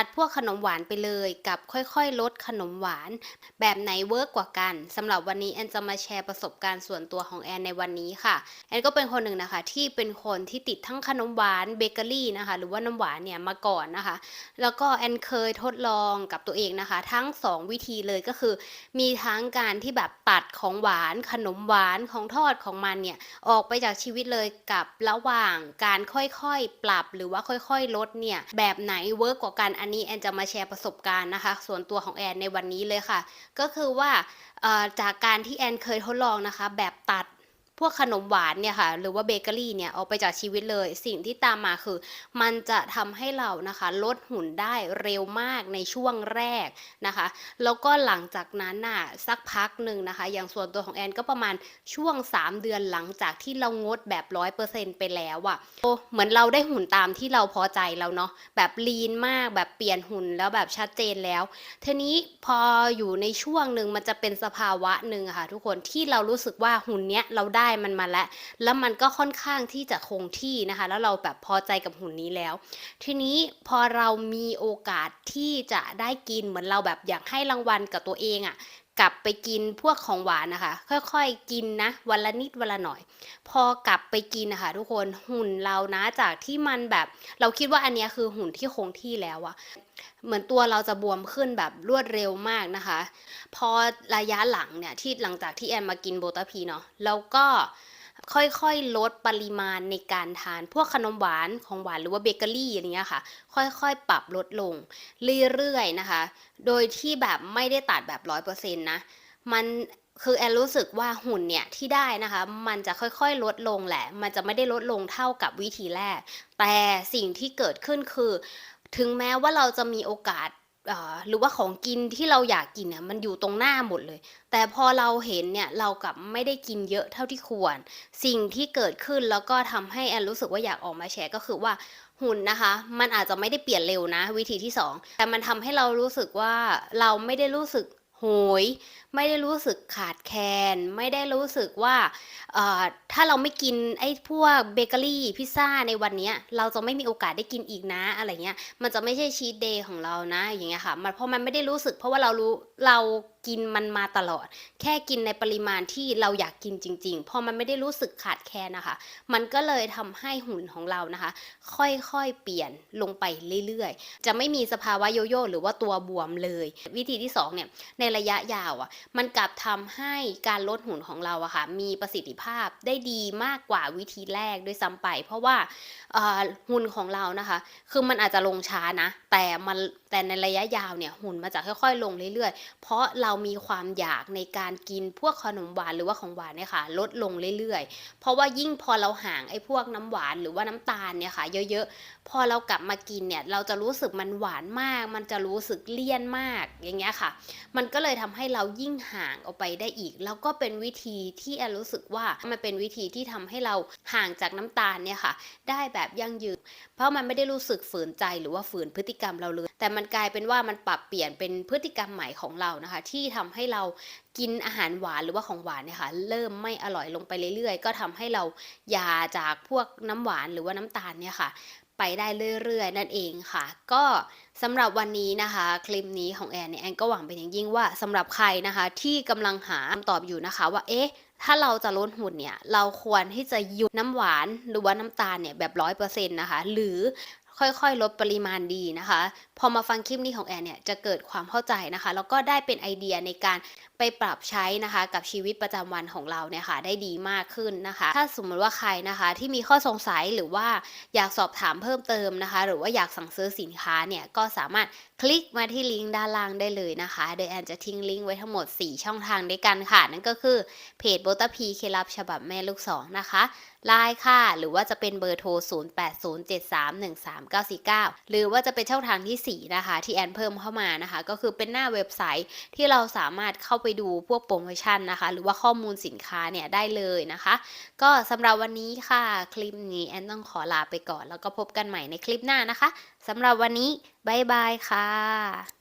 ตัดพวกขนมหวานไปเลยกับค่อยๆ ลดขนมหวาน แบบไหนเวิร์กกว่ากันสำหรับวันนี้แอนจะมาแชร์ประสบการณ์ส่วนตัวของแอนในวันนี้ค่ะ แอนก็เป็นคนหนึ่งนะคะ ที่เป็นคนที่ติดทั้งขนมหวานเบเกอรี่นะคะ หรือว่าน้ำหวานเนี่ยมาก่อนนะคะ แล้วก็แอนเคยทดลองกับตัวเองนะคะ ทั้ง 2 วิธีเลยก็คือ มีทั้งการที่แบบตัดของหวาน ขนมหวานของทอดของมันเนี่ยออกไปจากชีวิตเลยกับระหว่างการค่อยๆ ปรับหรือว่าค่อยๆ ลดเนี่ยแบบไหนเวิร์กกว่ากันอันนี้แอนจะมาแชร์ประสบการณ์นะคะ ส่วนตัวของแอนในวันนี้เลยค่ะ ก็คือว่าจากการที่แอนเคยทดลองนะคะ แบบตัด พวกขนมหวานเนี่ยค่ะหรือว่าเบเกอรี่เนี่ยออกไปจากชีวิตเลย สิ่งที่ตามมาคือ มันจะทำให้เรานะคะลดหุ่นได้เร็วมากในช่วงแรกนะคะ แล้วก็หลังจากนั้นน่ะสักพักหนึ่งนะคะ อย่างส่วนตัวของแอนก็ประมาณช่วง 3 เดือนหลังจากที่เรางดแบบร้อยเปอร์เซ็นไปแล้วอะโอ้เหมือนเราได้หุ่นตามที่เราพอใจแล้วเนาะแบบลีนมากแบบเปลี่ยนหุ่นแล้วแบบชัดเจนแล้วทีนี้พออยู่ในช่วงหนึ่งมันจะเป็นสภาวะหนึ่งะค่ะทุกคนที่เรารู้สึกว่าหุ่นเนี้ยเราได้มันมาแล้ว แล้วมันก็ค่อนข้างที่จะคงที่นะคะ แล้วเราแบบพอใจกับหุ่นนี้แล้ว ทีนี้พอเรามีโอกาสที่จะได้กินเหมือนเราแบบอยากให้รางวัลกับตัวเองอะ่ะ กลับไปกินพวกของหวานนะคะ ค่อยๆกินนะวันละนิดวันละหน่อย พอกลับไปกินนะคะทุกคนหุ่นเรานะจากที่มันแบบ เราคิดว่าอันนี้คือหุ่นที่คงที่แล้วอะเหมือนตัวเราจะบวมขึ้นแบบรวดเร็วมากนะคะ พอระยะหลังเนี่ยที่หลังจากที่แอนมากินโบตาพีเนาะแล้วก็ ค่อยๆ ลดปริมาณในการทานพวกขนมหวานของหวานหรือว่าเบเกอรี่อย่างเงี้ยค่ะ ค่อยๆ ปรับลดลงเรื่อยๆนะคะ โดยที่แบบไม่ได้ตัดแบบร้อยเปอร์เซ็นต์นะ มันคือแอนรู้สึกว่าหุ่นเนี่ยที่ได้นะคะ มันจะค่อยๆลดลงแหละ มันจะไม่ได้ลดลงเท่ากับวิธีแรก แต่สิ่งที่เกิดขึ้นคือ ถึงแม้ว่าเราจะมีโอกาส หรือว่าของกินที่เราอยากกินเนี่ยมันอยู่ตรงหน้าหมดเลย แต่พอเราเห็นเนี่ยเรากลับไม่ได้กินเยอะเท่าที่ควร สิ่งที่เกิดขึ้นแล้วก็ทำให้แอนรู้สึกว่าอยากออกมาแชร์ก็คือว่าหุ่นนะคะ มันอาจจะไม่ได้เปลี่ยนเร็วนะ วิธีที่สองแต่มันทำให้เรารู้สึกว่าเราไม่ได้รู้สึก โหย ไม่ได้รู้สึกขาดแคลน ไม่ได้รู้สึกว่าเอ่อถ้าเราไม่กินไอ้พวกเบเกอรี่พิซซ่าในวันเนี้ย เราจะไม่มีโอกาสได้กินอีกนะอะไรเงี้ย มันจะไม่ใช่ชีทเดย์ของเรานะ อย่างเงี้ยค่ะ มันเพราะมันไม่ได้รู้สึก เพราะว่าเรารู้เรากินมันมาตลอด แค่กินในปริมาณที่เราอยากกินจริง ๆ พอมันไม่ได้รู้สึกขาดแคลนนะคะ มันก็เลยทำให้หุ่นของเรานะคะ ค่อยๆเปลี่ยนลงไปเรื่อยๆ จะไม่มีสภาวะโยโย่หรือว่าตัวบวมเลย วิธีที่สองเนี่ยในระยะยาวอะมันกลับทำให้การลดหุ่นของเราอะค่ะมีประสิทธิภาพได้ดีมากกว่าวิธีแรกด้วยซ้ำไป เพราะว่าหุ่นของเรานะคะ คือมันอาจจะลงช้านะ แต่มันแต่ในระยะยาวเนี่ยหุ่นมันจะค่อยๆ ลงเรื่อยๆ เพราะเรามีความอยากในการกินพวกขนมหวานหรือว่าของหวานเนี่ยค่ะลดลงเรื่อยๆ เพราะว่ายิ่งพอเราห่างไอ้พวกน้ำหวานหรือว่าน้ำตาลเนี่ยค่ะเยอะๆ พอเรากลับมากินเนี่ยเราจะรู้สึกมันหวานมาก มันจะรู้สึกเลี่ยนมากอย่างเงี้ยค่ะ มันก็เลยทำให้เรายิ่งห่างออกไปได้อีก แล้วก็เป็นวิธีที่แอรู้สึกว่ามันเป็นวิธีที่ทำให้เราห่างจากน้ำตาลเนี่ยค่ะ ได้แบบยั่งยืน เพราะมันไม่ได้รู้สึกฝืนใจหรือว่าฝืนพฤติกรรมเราเลยแต่มันกลายเป็นว่ามันปรับเปลี่ยนเป็นพฤติกรรมใหม่ของเรานะคะ ที่ทำให้เรากินอาหารหวานหรือว่าของหวานเนี่ยค่ะเริ่มไม่อร่อยลงไปเรื่อยๆ ก็ทำให้เราหยาจากพวกน้ำหวานหรือว่าน้ำตาลเนี่ยค่ะไปได้เรื่อยๆ นั่นเองค่ะ ก็สำหรับวันนี้นะคะ คลิปนี้ของแอนเนี่ยแอนก็หวังเป็นอย่างยิ่งว่าสำหรับใครนะคะ ที่กำลังหาคำตอบอยู่นะคะ ว่าเอ๊ะ ถ้าเราจะลดหุ่นเนี่ย เราควรที่จะหยุดน้ำหวานหรือว่าน้ำตาลเนี่ยแบบร้อยเปอร์เซ็นต์นะคะ หรือ ค่อยๆ ลดปริมาณดีนะคะ พอมาฟังคลิปนี้ของแอนเนี่ยจะเกิดความเข้าใจนะคะ แล้วก็ได้เป็นไอเดียในการ ไปปรับใช้นะคะกับชีวิตประจำวันของเราเนี่ยค่ะได้ดีมากขึ้นนะคะ ถ้าสมมติว่าใครนะคะที่มีข้อสงสัยหรือว่าอยากสอบถามเพิ่มเติมนะคะ หรือว่าอยากสั่งซื้อสินค้าเนี่ยก็สามารถคลิกมาที่ลิงก์ด้านล่างได้เลยนะคะ โดยแอนจะทิ้งลิงก์ไว้ทั้งหมด 4 ช่องทางด้วยกันค่ะ นั่นก็คือเพจโบตาพีเคลับฉบับแม่ลูกสองนะคะไลน์ค่ะ หรือว่าจะเป็นเบอร์โทร 0807313949 หรือว่าจะเป็นช่องทางทีสี่4 นะคะ ที่แอนเพิ่มเข้ามานะคะ ก็คือเป็นหน้าเว็บไซต์ที่เราสามารถเข้าไปไปดูพวกโปรโมชั่นนะคะ หรือว่าข้อมูลสินค้าเนี่ยได้เลยนะคะ ก็สำหรับวันนี้ค่ะคลิปนี้แอนต้องขอลาไปก่อน แล้วก็พบกันใหม่ในคลิปหน้านะคะสำหรับวันนี้บ๊ายบายค่ะ